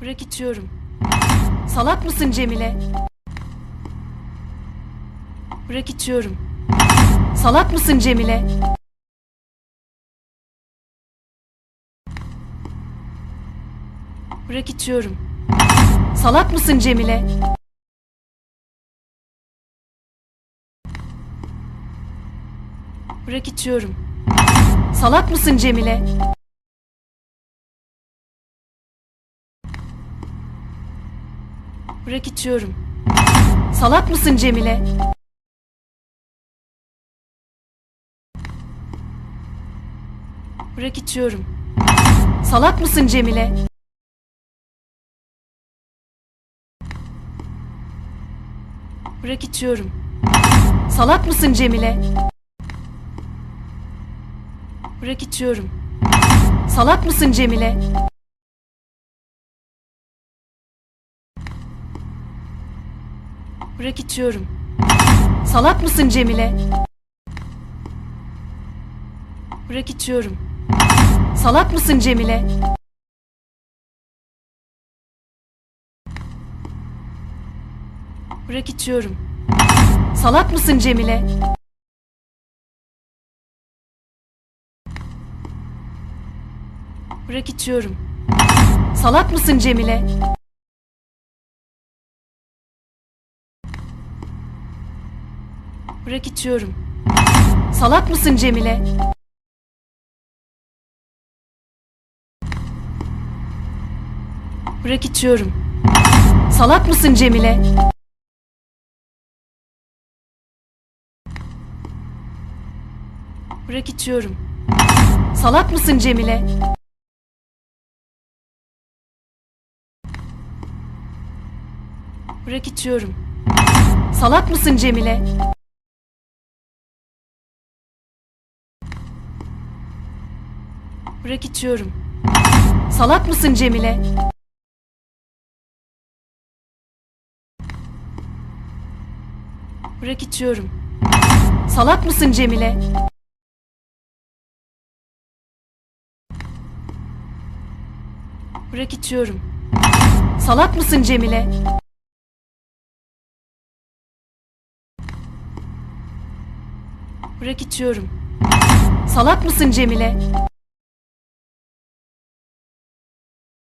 Bırak içiyorum. Salak mısın Cemile? Bırak içiyorum. Salak mısın Cemile? Bırak içiyorum. Salak mısın Cemile? Bırak içiyorum. Salak mısın Cemile? Bırak içiyorum. Salak mısın Cemile? Bırak içiyorum. Salak mısın Cemile? Bırak içiyorum. Salak mısın Cemile? Bırak içiyorum. Salak mısın Cemile? Bırak içiyorum. Salak mısın Cemile? Bırak içiyorum. Salak mısın Cemile? Bırak içiyorum. Salak mısın Cemile? Bırak içiyorum. Salak mısın Cemile? Bırak içiyorum. Salak mısın Cemile? Bırak içiyorum. Salak mısın Cemile? Bırak içiyorum. Salak mısın Cemile? Bırak içiyorum. Salak mısın Cemile? Bırak içiyorum. Salak mısın Cemile? Bırak içiyorum. Salak mısın Cemile? Bırak içiyorum. Salak mısın Cemile? Bırak içiyorum. Salak mısın Cemile?